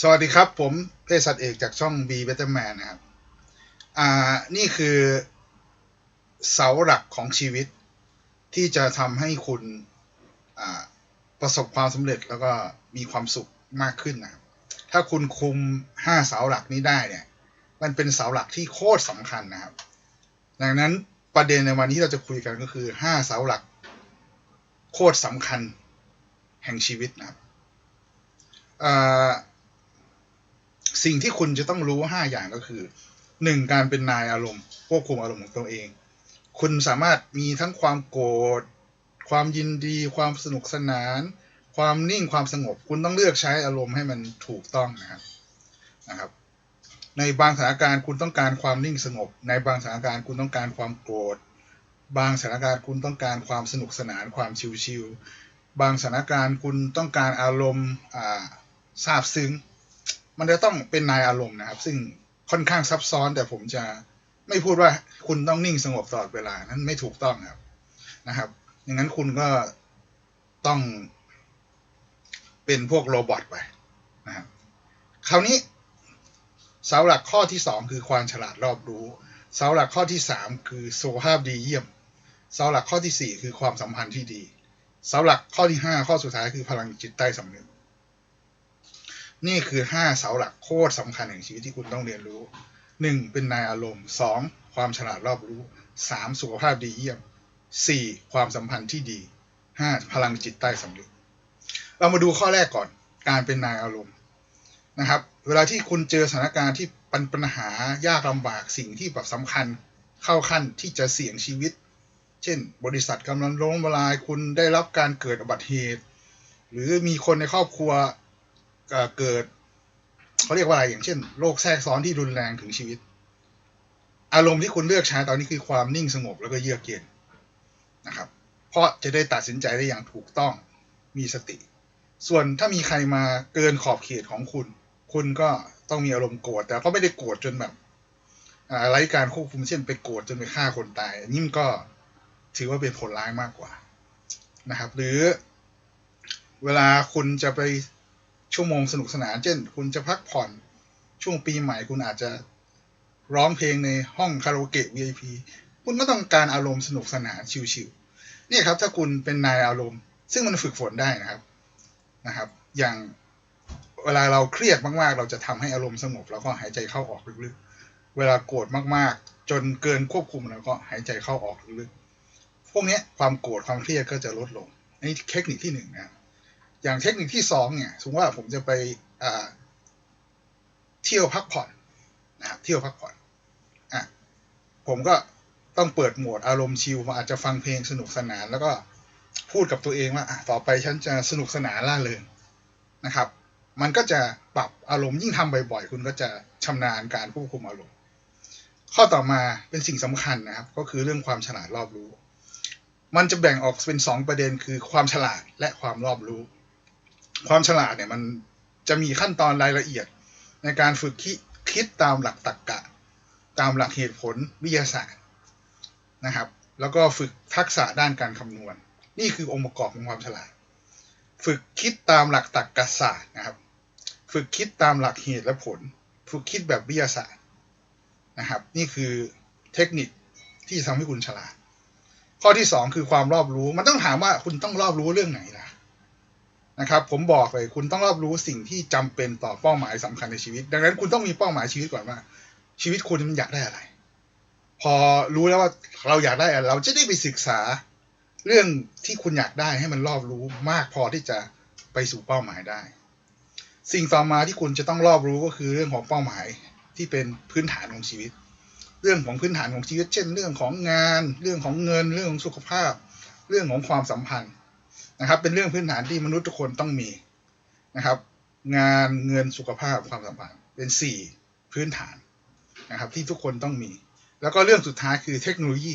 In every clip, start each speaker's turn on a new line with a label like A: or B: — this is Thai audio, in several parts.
A: สวัสดีครับผมเภสัชเอกจากช่อง B Better Man นะครับ อ่า นี่คือเสาหลักของชีวิตที่จะทำให้คุณอ่าประสบความสำเร็จแล้วก็มีความสุขมากขึ้นนะครับ ถ้าคุณคุมห้าเสาหลักนี้ได้เนี่ย มันเป็นเสาหลักที่โคตรสำคัญนะครับ ดังนั้นประเด็นในวันนี้เราจะคุยกันก็คือห้าเสาหลัก โคตรสำคัญแห่งชีวิตนะครับอ่า สิ่งที่คุณจะต้องรู้5อย่างก็คือ 1. การเป็นนายอารมณ์ควบคุมอารมณ์ของตัวเอง คุณสามารถมีทั้งความโกรธความยินดี ความสนุกสนาน ความนิ่งความสงบ คุณต้องเลือกใช้อารมณ์ให้มันถูกต้องนะครับนะครับ ในบางสถานการณ์คุณต้องการความนิ่งสงบ ในบางสถานการณ์คุณต้องการความโกรธบางสถานการณ์คุณต้องการความสนุกสนานความชิลๆบางสถานการณ์คุณต้องการอารมณ์อ่าซาบซึ้ง มันจะต้องเป็นนายอารมณ์นะครับ ซึ่งค่อนข้างซับซ้อน แต่ผมจะไม่พูดว่าคุณต้องนิ่งสงบตลอดเวลานั้นไม่ถูกต้องครับนะครับอย่างนั้นคุณก็ต้องเป็นพวกโรบอทไปนะครับคราวนี้เสาหลักข้อที่สองคือความฉลาดรอบรู้ เสาหลักข้อที่สามคือสุขภาพดีเยี่ยม เสาหลักข้อที่สี่คือความสัมพันธ์ที่ดี เสาหลักข้อที่ห้าข้อสุดท้ายคือพลังจิตใต้สำนึก นี่คือห้าเสาหลักโคตรสำคัญแห่งชีวิตที่คุณต้องเรียนรู้หนึ่งเป็นนายอารมณ์สองความฉลาดรอบรู้สามสุขภาพดีเยี่ยมสี่ความสัมพันธ์ที่ดีห้าพลังจิตใต้สำนึกเรามาดูข้อแรกก่อนการเป็นนายอารมณ์นะครับ เวลาที่คุณเจอสถานการณ์ที่ปัญปัญหายากลำบากสิ่งที่แบบสำคัญเข้าขั้นที่จะเสี่ยงชีวิต เช่น บริษัทกำลังล้มละลายคุณได้รับการเกิดอุบัติเหตุ หรือมีคนในครอบครัว เกิดเขาเรียกว่าอะไรอย่างเช่นโรคแทรกซ้อนที่รุนแรงถึงชีวิต อารมณ์ที่คุณเลือกใช้ตอนนี้คือความนิ่งสงบแล้วก็เยือกเย็นนะครับ เพราะจะได้ตัดสินใจได้อย่างถูกต้องมีสติ ส่วนถ้ามีใครมาเกินขอบเขตของคุณ คุณก็ต้องมีอารมณ์โกรธแต่ก็ไม่ได้โกรธจนแบบอ่าไรการควบคุมเช่นไปโกรธจนไปฆ่าคนตายอันนี่มันก็ถือว่าเป็นผลร้ายมากกว่านะครับ หรือเวลาคุณจะไป ชั่วโมงสนุกสนาน เช่น คุณจะพักผ่อนช่วงปีใหม่คุณอาจจะร้องเพลงในห้องคาราโอเกะ VIP คุณก็ต้องการอารมณ์สนุกสนานชิวๆเนี่ยครับถ้าคุณเป็นนายอารมณ์ ซึ่งมันฝึกฝนได้นะครับนะครับ อย่างเวลาเราเครียดมากๆ เราจะทำให้อารมณ์สงบแล้วก็หายใจเข้าออกลึกๆ เวลาโกรธมากๆ จนเกินควบคุมแล้วก็หายใจเข้าออกลึกๆ พวกนี้ความโกรธความเครียดก็จะลดลงอันนี้เทคนิคที่หนึ่งนะครับ อย่างเทคนิคที่สองเนี่ย สมมติว่าผมจะไปเที่ยวพักผ่อนนะครับเที่ยวพักผ่อนอะผมก็ต้องเปิดโหมดอารมณ์ชิลมาอาจจะฟังเพลงสนุกสนาน แล้วก็พูดกับตัวเองว่าต่อไปฉันจะสนุกสนานล่าเริงนะครับ มันก็จะปรับอารมณ์ยิ่งทำบ่อยๆ คุณก็จะชำนาญการควบคุมอารมณ์ ข้อต่อมาเป็นสิ่งสำคัญนะครับ ก็คือเรื่องความฉลาดรอบรู้ มันจะแบ่งออกเป็นสองประเด็นคือความฉลาดและความรอบรู้ ความฉลาดเนี่ยมันจะมีขั้นตอนรายละเอียด ในการฝึกคิดคิดตามหลักตรรกกะ ตามหลักเหตุผลวิทยาศาสตร์นะครับ แล้วก็ฝึกทักษะด้านการคำนวณ นี่คือองค์ประกอบของความฉลาด ฝึกคิดตามหลักตรรกศาสตร์นะครับ ฝึกคิดตามหลักเหตุและผล ฝึกคิดแบบวิทยาศาสตร์นะครับ นี่คือเทคนิคที่จะทำให้คุณฉลาด ข้อที่สองคือความรอบรู้ มันต้องถามว่าคุณต้องรอบรู้เรื่องไหนล่ะ นะครับผมบอกเลยคุณต้องรอบรู้สิ่งที่จำเป็นต่อเป้าหมายสำคัญในชีวิต ดังนั้นคุณต้องมีเป้าหมายชีวิตก่อนว่า ชีวิตคุณมันอยากได้อะไร พอรู้แล้วว่าเราอยากได้อะไรเราจะได้ไปศึกษาเรื่องที่คุณอยากได้ให้มันรอบรู้มากพอที่จะไปสู่เป้าหมายได้ สิ่งต่อมาที่คุณจะต้องรอบรู้ก็คือเรื่องของเป้าหมายที่เป็นพื้นฐานของชีวิต เรื่องของพื้นฐานของชีวิต เช่น เรื่องของงาน เรื่องของเงิน เรื่องของสุขภาพ เรื่องของความสัมพันธ์ นะครับ เป็นเรื่องพื้นฐานที่มนุษย์ทุกคนต้องมีนะครับ งานเงินสุขภาพความสัมพันธ์เป็นสี่พื้นฐานนะครับ ที่ทุกคนต้องมี แล้วก็เรื่องสุดท้ายคือเทคโนโลยี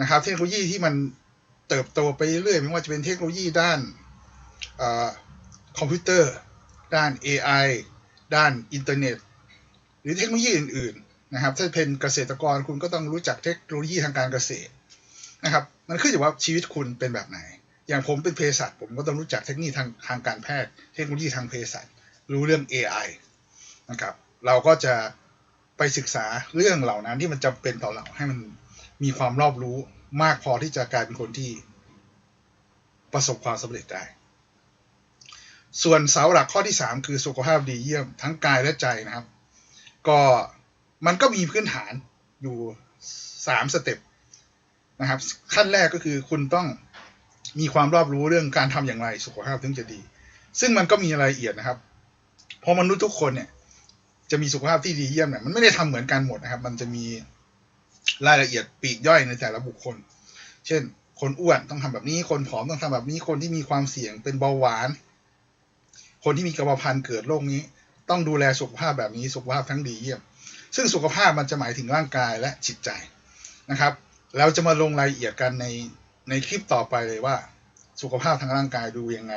A: นะครับ เทคโนโลยีที่มันเติบโตไปเรื่อยไม่ว่าจะเป็นเทคโนโลยีด้านคอมพิวเตอร์ ด้าน AI ด้านอินเทอร์เน็ต หรือเทคโนโลยีอื่น ๆ นะครับ ถ้าเป็นเกษตรกรคุณก็ต้องรู้จักเทคโนโลยีทางการเกษตรนะครับ มันขึ้นอยู่ว่าชีวิตคุณเป็นแบบไหน อย่างผมเป็นเภสัชผมก็ต้องรู้จักเทคนิคทางทางการแพทย์ เทคโนโลยีทางเภสัชรู้เรื่อง AI นะครับ เราก็จะไปศึกษาเรื่องเหล่านั้นที่มันจำเป็นต่อเราให้มันมีความรอบรู้มากพอที่จะกลายเป็นคนที่ประสบความสำเร็จได้ ส่วนเสาหลักข้อที่ 3 คือสุขภาพดีเยี่ยมทั้งกายและใจนะครับ ก็มันก็มีพื้นฐานอยู่ 3 สเต็ปนะครับ ขั้นแรกก็คือคุณต้อง มีความรอบรู้เรื่องการทำอย่างไรสุขภาพถึงจะดี ซึ่งมันก็มีรายละเอียดนะครับเพราะมนุษย์ทุกคนเนี่ยจะมีสุขภาพที่ดีเยี่ยมเนี่ยมันไม่ได้ทำเหมือนกันหมดนะครับ มันจะมีรายละเอียดปีกย่อยในแต่ละบุคคล เช่น คนอ้วนต้องทำแบบนี้คนผอมต้องทำแบบนี้คนที่มีความเสี่ยงเป็นเบาหวาน คนที่มีกระเพาะพันเกิดโรคนี้ ต้องดูแลสุขภาพแบบนี้สุขภาพทั้งดีเยี่ยม ซึ่งสุขภาพมันจะหมายถึงร่างกายและจิตใจนะครับ เราจะมาลงรายละเอียดกันใน ในคลิปต่อไปเลยว่า สุขภาพทางร่างกายดูยังไง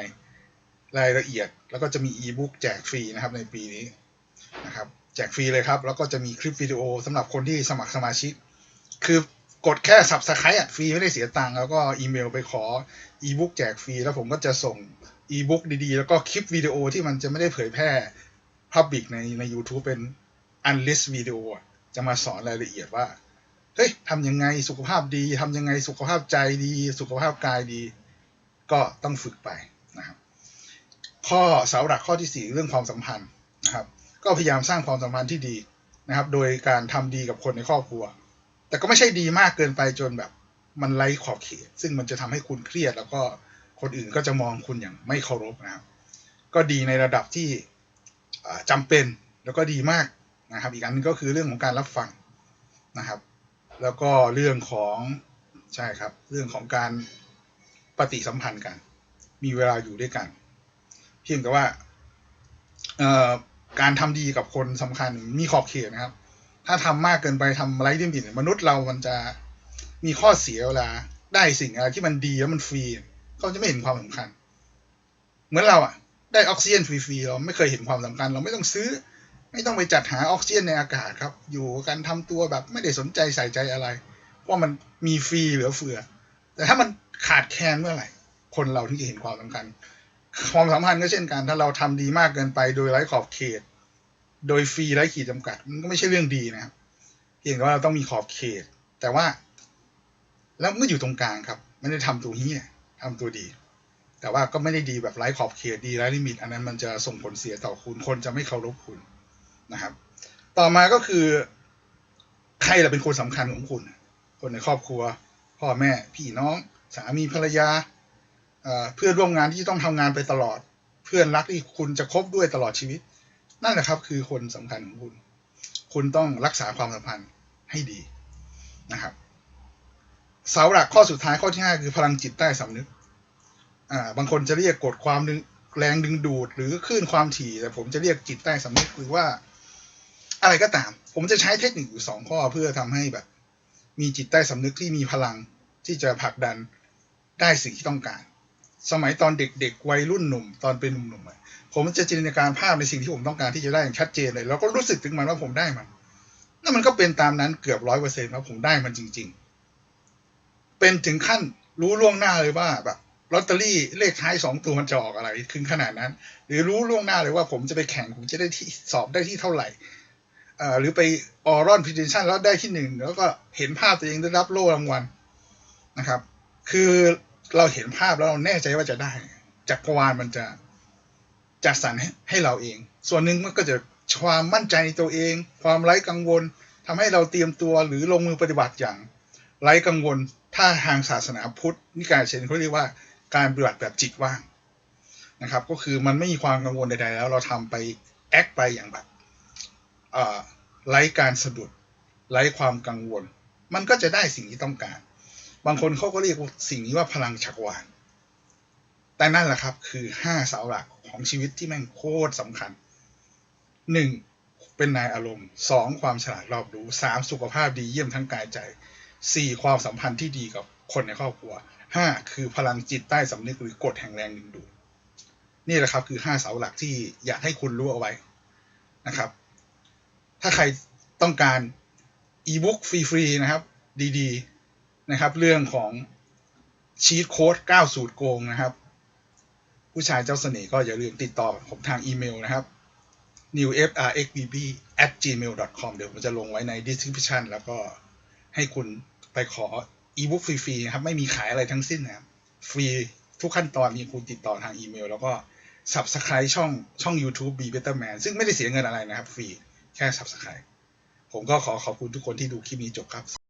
A: รายละเอียดแล้วก็จะมีอีบุ๊กแจกฟรีนะครับในปีนี้นะครับแจกฟรีเลยครับ แล้วก็จะมีคลิปวิดีโอสำหรับคนที่สมัครสมาชิก คือกดแค่สับสไครต์ฟรีไม่ได้เสียตังค์แล้วก็อีเมลไปขออีบุ๊กแจกฟรีแล้วผมก็จะส่งอีบุ๊กดีๆ แล้วก็คลิปวิดีโอที่มันจะไม่ได้เผยแพร่พับบิกในใน YouTube เป็นอันลิสวิดีโอจะมาสอนรายละเอียดว่า เฮ้ยทำยังไงสุขภาพดีทำยังไงสุขภาพใจดี สุขภาพกายดี ก็ต้องฝึกไปนะครับ ข้อเสาหลักข้อที่ 4 เรื่องความสัมพันธ์นะครับ ก็พยายามสร้างความสัมพันธ์ที่ดีนะครับ โดยการทำดีกับคนในครอบครัว แต่ก็ไม่ใช่ดีมากเกินไปจนแบบมันไร้ขอบเขต ซึ่งมันจะทำให้คุณเครียด แล้วก็คนอื่นก็จะมองคุณอย่างไม่เคารพนะครับ ก็ดีในระดับที่จำเป็นแล้วก็ดีมากนะครับ อีกอันนึงก็คือเรื่องของการรับฟังนะครับ แล้วก็เรื่องของใช่ครับ เรื่องของการปฏิสัมพันธ์กัน มีเวลาอยู่ด้วยกัน เพียงแต่ว่าการทำดีกับคนสำคัญมีขอบเขตนะครับ ถ้าทำมากเกินไปทำไร้ดิมดินมนุษย์เรามันจะมีข้อเสียเวลาได้สิ่งอะไรที่มันดีแล้วมันฟรีเขาจะไม่เห็นความสำคัญ เหมือนเราอะได้ออกซิเจนฟรีๆเราไม่เคยเห็นความสำคัญ เราไม่ต้องซื้อ ไม่ต้องไปจัดหาออกซิเจนในอากาศครับ อยู่กันทำตัวแบบไม่ได้สนใจใส่ใจอะไรเพราะมันมีฟรีเหลือเฟือ แต่ถ้ามันขาดแคลนเมื่อไหร่ คนเราถึงจะเห็นความสำคัญ ความสัมพันธ์ก็เช่นกัน ถ้าเราทำดีมากเกินไปโดยไร้ขอบเขต โดยฟรีไร้ขีดจำกัด มันก็ไม่ใช่เรื่องดีนะครับเพียงแต่ว่าเราต้องมีขอบเขต แต่ว่า แล้วเมื่ออยู่ตรงกลางครับ ไม่ได้ทำตัวเฮี้ยทำตัวดี แต่ว่าก็ไม่ได้ดีแบบไร้ขอบเขตดีไร้ลิมิต อันนั้นมันจะส่งผลเสียต่อคุณ คนจะไม่เคารพคุณ นะครับ ต่อมาก็คือ ใครล่ะเป็นคนสำคัญของคุณ คนในครอบครัว พ่อแม่พี่น้อง สามีภรรยาเพื่อนร่วมงานที่ต้องทำงานไปตลอด เพื่อนรักที่คุณจะคบด้วยตลอดชีวิต นั่นแหละครับ คือคนสำคัญของคุณ คุณต้องรักษาความสัมพันธ์ให้ดีนะครับเสาหลักข้อสุดท้ายข้อที่ห้าคือพลังจิตใต้สำนึก อ่า บางคนจะเรียกกฎความแรงดึงดูด หรือคลื่นความถี่แต่ผมจะเรียกจิตใต้สำนึกหรือว่า อะไรก็ตาม ผมจะใช้เทคนิคอยู่สองข้อเพื่อทำให้แบบ มีจิตใต้สำนึกที่มีพลังที่จะผลักดันได้สิ่งที่ต้องการ สมัยตอนเด็กๆวัยรุ่นหนุ่ม ตอนเป็นหนุ่มๆผมจะจินตนาการภาพในสิ่งที่ผมต้องการที่จะได้อย่างชัดเจนเลย แล้วก็รู้สึกถึงมันว่าผมได้มันนั่นมันก็เป็นตามนั้นเกือบร้อยเปอร์เซ็นต์ว่าผมได้มันจริง ๆ เป็นถึงขั้นรู้ล่วงหน้าเลยว่าแบบลอตเตอรี่เลขท้ายสองตัวมันจะออกอะไร ถึงขนาดนั้น หรือรู้ล่วงหน้าเลยว่าผมจะไปแข่งผมจะได้ที่สอบได้ที่เท่าไหร่ หรือไปออรอนพิเดชันแล้วได้ที่หนึ่งแล้วก็เห็นภาพตัวเองได้รับโล่รางวัลนะครับ คือเราเห็นภาพแล้วเราแน่ใจว่าจะได้จักรวาลมันจะจัดสรรให้เราเอง ส่วนหนึ่งมันก็จะความมั่นใจในตัวเอง ความไร้กังวลทำให้เราเตรียมตัวหรือลงมือปฏิบัติอย่าง ไร้กังวล ถ้าทางศาสนาพุทธนิกายเชนเขาเรียกว่าการปฏิบัติแบบจิตว่างนะครับ ก็คือมันไม่มีความกังวลใดๆแล้วเราทำไปแอคไปอย่างแบบ ไร้การสะดุดไร้ความกังวล มันก็จะได้สิ่งที่ต้องการ บางคนเขาก็เรียกสิ่งนี้ว่าพลังฉักวานแต่นั่นแหละครับคือห้าเสาหลักของชีวิตที่แม่งโคตรสำคัญหนึ่งเป็นนายอารมณ์สองความฉลาดรอบรู้สามสุขภาพดีเยี่ยมทั้งกายใจสี่ความสัมพันธ์ที่ดีกับคนในครอบครัวห้าคือพลังจิตใต้สำนึกหรือกฎแห่งแรงดึงดูดนี่แหละครับคือห้าเสาหลักที่อยากให้คุณรู้เอาไว้นะครับ ถ้าใครต้องการอีบุ๊กฟรีๆนะครับ ดีๆนะครับ เรื่องของชีตโค้ด9สูตรโกงนะครับ ผู้ชายเจ้าเสน่ห์ก็อย่าลืมติดต่อผมทางอีเมลนะครับ new f r x b b at gmail com เดี๋ยวผมจะลงไว้ใน description แล้วก็ให้คุณไปขอ ebook ฟรีๆนะครับ ไม่มีขายอะไรทั้งสิ้นนะครับ ฟรีทุกขั้นตอนมีคุณติดต่อทางอีเมล แล้วก็ subscribe ช่องช่อง YouTube Be Better Man ซึ่งไม่ได้เสียเงินอะไรนะครับฟรี แค่ subscribe ผมก็ขอขอบคุณทุกคนที่ดูคลิปนี้จบครับ